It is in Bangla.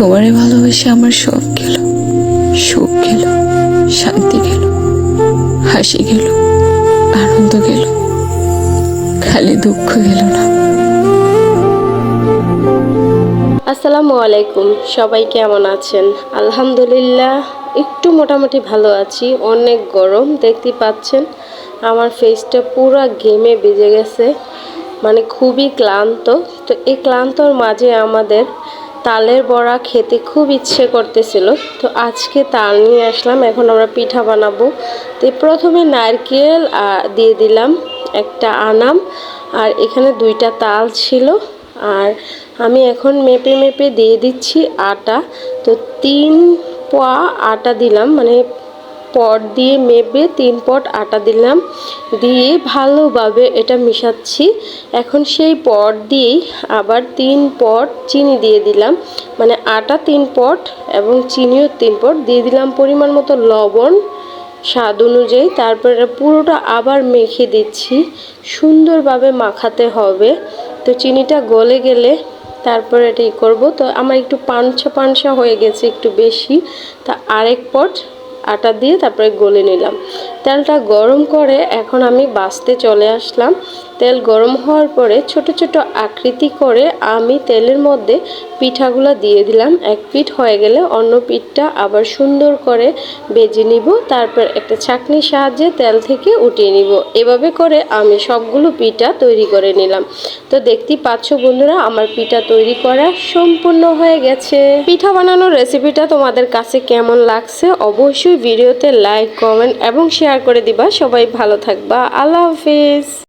তোমারে ভালোবেসে আমার সব গেল। সুখ গেল, শান্তি গেল, হাসি গেল, আনন্দ গেল। খালি দুঃখ গেল না। আসসালামু আলাইকুম, সবাই কেমন আছেন? আলহামদুলিল্লাহ, একটু মোটামুটি ভালো আছি, অনেক গরম দেখতে পাচ্ছেন, আমার ফেসটা পুরো গেমে বেজে গেছে মানে খুবই ক্লান্ত। তো এই ক্লান্তর মাঝে আমাদের তালের বড়া খেতে খুব ইচ্ছে করতেছিল। তো আজকে তাল নিয়ে আসলাম, এখন আমরা পিঠা বানাবো। তো প্রথমে নারকেল দিয়ে দিলাম একটা আনাম। আর এখানে দুইটা তাল ছিল। আর আমি এখন মেপে মেপে দিয়ে দিচ্ছি আটা। তো তিন পোয়া আটা দিলাম মানে পট দিয়ে মেপে তিন পট আটা দিলাম। দিয়ে ভালোভাবে এটা মিশাচ্ছি। এখন সেই পট দিয়েই আবার তিন পট চিনি দিয়ে দিলাম। মানে আটা তিন পট এবং চিনিও তিন পট। দিয়ে দিলাম পরিমাণ মতো লবণ স্বাদ অনুযায়ী। তারপরে পুরোটা আবার মেখে দিচ্ছি। সুন্দরভাবে মাখাতে হবে। তো চিনিটা গলে গেলে তারপরে এটা ই করব। তো আমার একটু পানসা পানসা হয়ে গেছে একটু বেশি। তা আরেক পট আটা দিয়ে তারপরে গলে নিলাম। তেলটা গরম করে এখন আমি বাছতে চলে আসলাম। তেল গরম হওয়ার পরে ছোট ছোট আকৃতি করে আমি তেলের মধ্যে পিঠাগুলো দিয়ে দিলাম। এক পিঠ হয়ে গেলে অন্য পিঠটা আবার সুন্দর করে বেজে নিব। তারপর একটা ছাঁকনির সাহায্যে তেল থেকে উঠিয়ে নিব। এভাবে করে আমি সবগুলো পিঠা তৈরি করে নিলাম। তো দেখতেই পাচ্ছ বন্ধুরা, আমার পিঠা তৈরি করা সম্পূর্ণ হয়ে গেছে। পিঠা বানানোর রেসিপিটা তোমাদের কাছে কেমন লাগছে অবশ্যই ভিডিওতে লাইক কমেন্ট এবং শেয়ার করে দিবা। সবাই ভালো থাকবা। আল্লাহ হাফিজ।